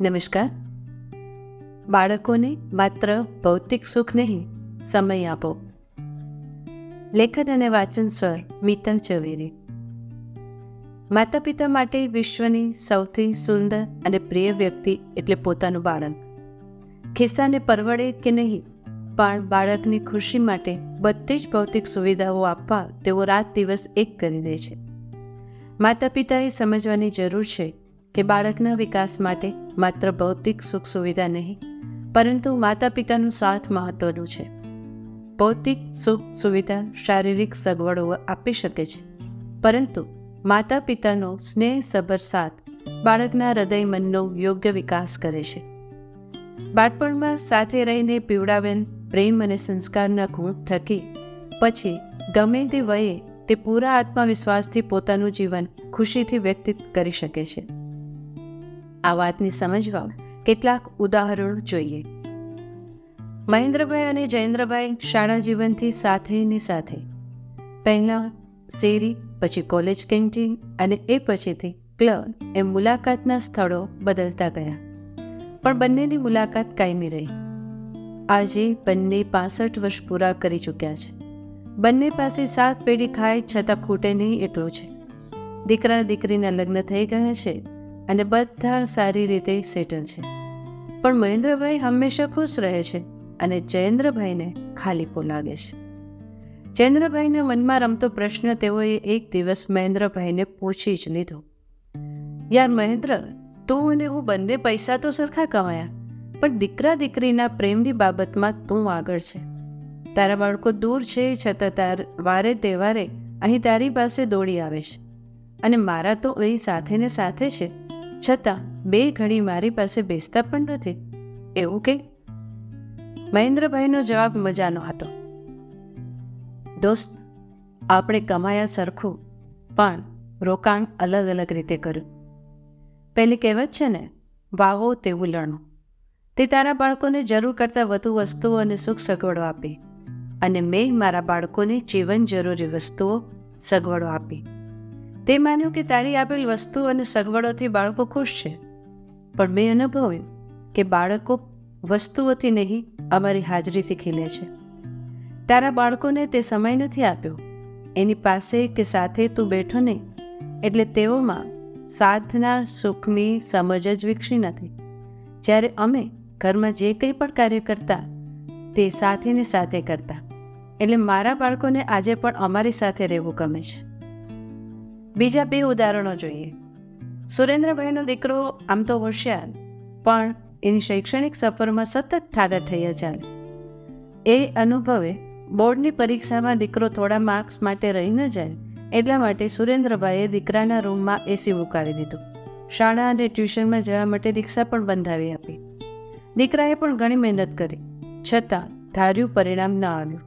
નમસ્કાર. બાળકોને માત્ર ભૌતિક સુખ નહીં, સમય આપો. લેખન અને વાચન સ્વર મિતલ ચવેરી. માતા પિતા માટે વિશ્વની સૌથી સુંદર અને પ્રિય વ્યક્તિ એટલે પોતાનું બાળક. ખિસ્સાને પરવડે કે નહીં, પણ બાળકની ખુશી માટે બધી જ ભૌતિક સુવિધાઓ આપવા તેઓ રાત દિવસ એક કરી દે છે. માતા પિતાએ સમજવાની જરૂર છે કે બાળકના વિકાસ માટે માત્ર ભૌતિક સુખ સુવિધા નહીં, પરંતુ માતા પિતાનું સાથ મહત્વનું છે. ભૌતિક સુખ સુવિધા શારીરિક સગવડો આપી શકે છે, પરંતુ માતા પિતાનો સ્નેહસભર સાથ બાળકના હૃદય મનનો યોગ્ય વિકાસ કરે છે. બાળપણમાં સાથે રહીને પીવડાવેલ પ્રેમ અને સંસ્કારના ગુણ થકી પછી ગમે તે વયે તે પૂરા આત્મવિશ્વાસથી પોતાનું જીવન ખુશીથી વ્યક્તિત કરી શકે છે. આ વાતને સમજવા કેટલાક ઉદાહરણો જોઈએ. મહેન્દ્રભાઈ અને જયેન્દ્રભાઈ શાળા જીવનથી સાથેની સાથે. પહેલાં શેરી, પછી કોલેજ કેન્ટીન અને એ પછીથી ક્લબ એમ મુલાકાતના સ્થળો બદલતા ગયા. પણ બંનેની મુલાકાત કાયમી રહી. આજે બંને પાસઠ વર્ષ પૂરા કરી ચૂક્યા છે. બંને પાસે સાત પેઢી ખાય છતાં ખૂટે નહીં એટલું છે. દીકરા દીકરીના લગ્ન થઈ ગયા છે. અને બધા સારી રીતે સેટલ છે. પણ મહેન્દ્રભાઈ હંમેશા ખુશ રહે છે અને જયેન્દ્રભાઈને ખાલીપો લાગે છે. જયેન્દ્રભાઈના મનમાં રમતો પ્રશ્ન તેઓએ એક દિવસ મહેન્દ્રભાઈને પૂછી જ લીધો. યાર મહેન્દ્ર, તું અને હું બંને પૈસા તો સરખા કમાયા, પણ દીકરા દીકરીના પ્રેમની બાબતમાં તું આગળ છે. તારા બાળકો દૂર છે છતાં તાર વારે તહેવારે અહીં તારી પાસે દોડી આવે છે. અને મારા તો અહીં સાથે ને સાથે છે છતાં બે ઘડી મારી પાસે બેસતા પણ નથી. એવું કે? મહેન્દ્રભાઈનો જવાબ મજાનો હતો. દોસ્ત, આપણે કમાયા સરખું, પણ રોકાણ અલગ અલગ રીતે કર્યું. પહેલી કહેવત છે ને, વાવો તેવું લણો. તે તારા બાળકોને જરૂર કરતાં વધુ વસ્તુઓ અને સુખ સગવડો આપી. અને મેં મારા બાળકોને જીવન જરૂરી વસ્તુઓ સગવડો આપી. તે માન્યું કે તારી આપેલ વસ્તુઓ અને સગવડોથી બાળકો ખુશ છે. પણ મેં અનુભવ્યું કે બાળકો વસ્તુઓથી નહીં, અમારી હાજરીથી ખીલે છે. તારા બાળકોને તે સમય નથી આપ્યો. એની પાસે કે સાથે તું બેઠો નહીં, એટલે તેઓમાં સાથના સુખની સમજ જ વિકસી નથી. જ્યારે અમે ઘરમાં જે કંઈ પણ કાર્ય કરતા, તે સાથેને સાથે કરતા. એટલે મારા બાળકોને આજે પણ અમારી સાથે રહેવું ગમે છે. બીજા બે ઉદાહરણો જોઈએ. સુરેન્દ્રભાઈનો દીકરો આમ તો હોશિયાર, પણ એની શૈક્ષણિક સફરમાં સતત ઠાગર થયા ચાલે એ અનુભવે બોર્ડની પરીક્ષામાં દીકરો થોડા માર્ક્સ માટે રહી ન જાય, એટલા માટે સુરેન્દ્રભાઈએ દીકરાના રૂમમાં એસી મુકાવી દીધું. શાળા અને ટ્યુશનમાં જવા માટે રિક્ષા પણ બંધાવી આપી. દીકરાએ પણ ઘણી મહેનત કરી, છતાં ધાર્યું પરિણામ ન આવ્યું.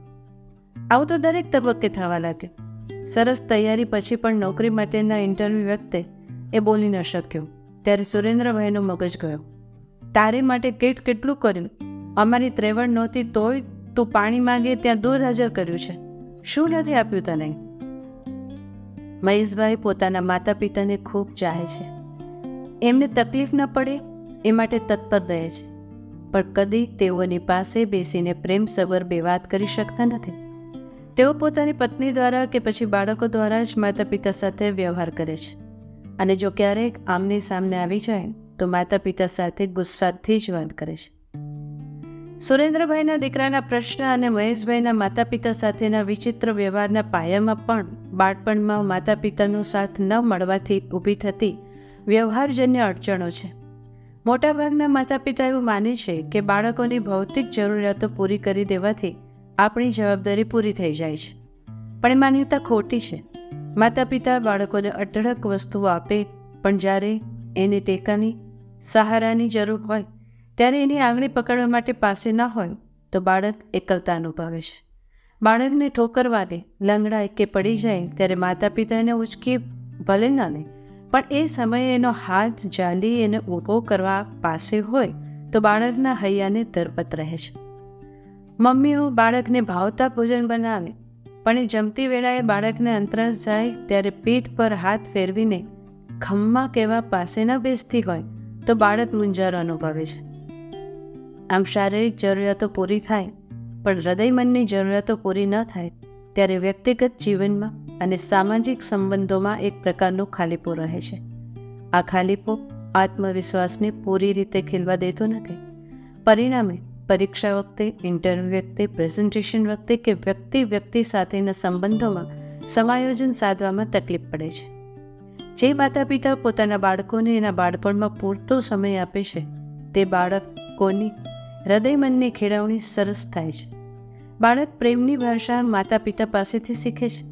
આવું તો દરેક તબક્કે થવા લાગ્યું. સરસ તૈયારી પછી પણ નોકરી માટેના ઇન્ટરવ્યૂ વખતે એ બોલી ન શક્યો. ત્યારે સુરેન્દ્રભાઈનો મગજ ગયો. તારે માટે કેટ કેટલું કર્યું? અમારી ત્રેવડ નહોતી તોય તું પાણી માંગે ત્યાં દૂધ હાજર કર્યું છે. શું નથી આપ્યું તને? મહેશભાઈ પોતાના માતા પિતાને ખૂબ ચાહે છે. એમને તકલીફ ન પડે, એ માટે તત્પર રહે છે. પણ કદી તેઓની પાસે બેસીને પ્રેમ સબર બે વાત કરી શકતા નથી. તેઓ પોતાની પત્ની દ્વારા કે પછી બાળકો દ્વારા જ માતા પિતા સાથે વ્યવહાર કરે છે. અને જો ક્યારેક આમને સામને આવી જાય, તો માતા પિતા સાથે ગુસ્સાથી જ વાત કરે છે. સુરેન્દ્રભાઈના દીકરાના પ્રશ્ન અને મહેશભાઈના માતા પિતા સાથેના વિચિત્ર વ્યવહારના પાયામાં પણ બાળપણમાં માતા પિતાનો સાથ ન મળવાથી ઊભી થતી વ્યવહારજન્ય અડચણો છે. મોટાભાગના માતા પિતા એવું માને છે કે બાળકોની ભૌતિક જરૂરિયાતો પૂરી કરી દેવાથી આપણી જવાબદારી પૂરી થઈ જાય છે. પણ એ માન્યતા ખોટી છે. માતા પિતા બાળકોને અઢળક વસ્તુઓ આપે, પણ જ્યારે એને ટેકાની, સહારાની જરૂર હોય, ત્યારે એની આંગળી પકડવા માટે પાસે ન હોય, તો બાળક એકલતા અનુભવે છે. બાળકને ઠોકર વાગે લંગડાય કે પડી જાય ત્યારે માતા પિતા એને ઉચકી ભલે ન લે, પણ એ સમયે એનો હાથ જાલી એને ઊભો કરવા પાસે હોય, તો બાળકના હૈયાને તરપત રહે છે. મમ્મીઓ બાળકને ભાવતા ભોજન બનાવે. પણ એ જમતી વેળાએ બાળકને અંતરાસ જાય ત્યારે પીઠ પર હાથ ફેરવીને ખમ્મા કહેવા પાસે ન બેસતી હોય તો બાળક મૂંઝારો અનુભવે છે. આમ શારીરિક જરૂરિયાતો પૂરી થાય, પણ હૃદય મનની જરૂરિયાતો પૂરી ન થાય ત્યારે વ્યક્તિગત જીવનમાં અને સામાજિક સંબંધોમાં એક પ્રકારનો ખાલીપો રહે છે. આ ખાલીપો આત્મવિશ્વાસને પૂરી રીતે ખીલવા દેતો નથી. પરિણામે પરીક્ષા વખતે ઇન્ટરવ્યૂ વખતે પ્રેઝન્ટેશન વખતે કે વ્યક્તિ વ્યક્તિ સાથેના સંબંધોમાં સમાયોજન સાધવામાં તકલીફ પડે છે. જે માતા પિતા પોતાના બાળકોને એના બાળપણમાં પૂરતો સમય આપે છે, તે બાળકોની હૃદય મનની ખેડવણી સરસ થાય છે. બાળક પ્રેમની ભાષા માતા પિતા પાસેથી શીખે છે.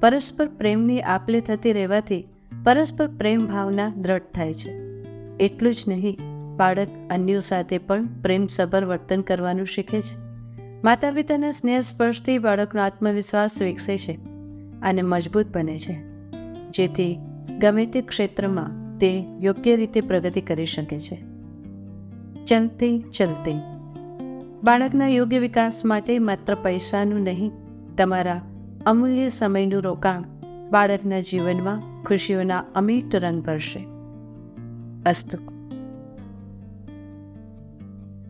પરસ્પર પ્રેમની આપલે થતી રહેવાથી પરસ્પર પ્રેમ ભાવના દ્રઢ થાય છે. એટલું જ નહીં બાળક અન્યો સાથે પણ પ્રેમસભર વર્તન કરવાનું શીખે છે. માતા પિતાના સ્નેહ સ્પર્શથી બાળકનો આત્મવિશ્વાસ વિકસે છે અને મજબૂત બને છે. જેથી ગમે તે ક્ષેત્રમાં તે યોગ્ય રીતે પ્રગતિ કરી શકે છે. ચલતે ચલતે. બાળકના યોગ્ય વિકાસ માટે માત્ર પૈસાનું નહીં, તમારા અમૂલ્ય સમયનું રોકાણ બાળકના જીવનમાં ખુશીઓના અમીટ રંગ ભરશે. અસ્તુ.